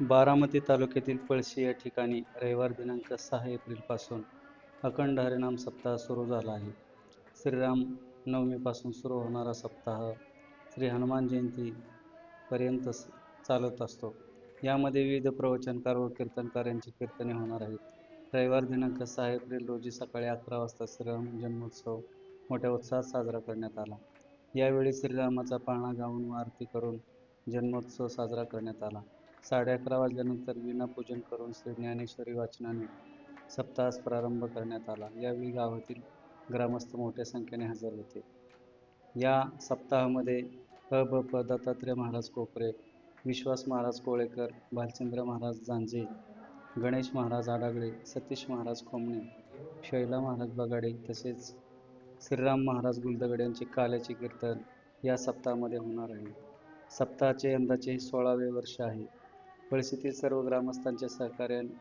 बारामती तालुक्यातील पळशी या ठिकाणी रविवार दिनांक सहा एप्रिलपासून अखंड हरिनाम सप्ताह सुरू झाला आहे. श्रीराम नवमीपासून सुरू होणारा सप्ताह श्री हनुमान जयंतीपर्यंत चालत असतो. यामध्ये विविध प्रवचनकार व कीर्तनकार यांची कीर्तने होणार आहेत. रविवार दिनांक सहा एप्रिल रोजी सकाळी अकरा वाजता श्रीराम जन्मोत्सव मोठ्या उत्साहात साजरा करण्यात आला. यावेळी श्रीरामाचा पाळणा गाऊन व आरती करून जन्मोत्सव साजरा करण्यात आला. साडे अकरा वाजल्यानंतर विनापूजन करून श्री ज्ञानेश्वरी वाचनाने सप्ताहास प्रारंभ करण्यात आला. यावेळी गावातील ग्रामस्थ मोठ्या संख्येने हजर होते. या सप्ताहामध्ये अ ब प दत्तात्रय महाराज कोपरे विश्वास महाराज कोळेकर भालचंद्र महाराज जांजे गणेश महाराज आडागळे सतीश महाराज खोमणे शैला महाराज बगाडे तसेच श्रीराम महाराज गुलदगड यांचे काल्याचे कीर्तन या सप्ताहामध्ये होणार आहे. सप्ताहाचे यंदाचे सोळावे वर्ष आहे. पळशीतील सर्व ग्रामस्थांच्या सहकार्याने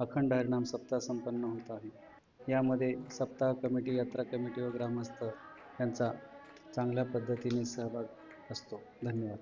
अखंड हरिनाम सप्ताह संपन्न होत आहे. यामध्ये सप्ताह कमिटी यात्रा कमिटी व ग्रामस्थ यांचा चांगल्या पद्धतीने सहभाग असतो. धन्यवाद.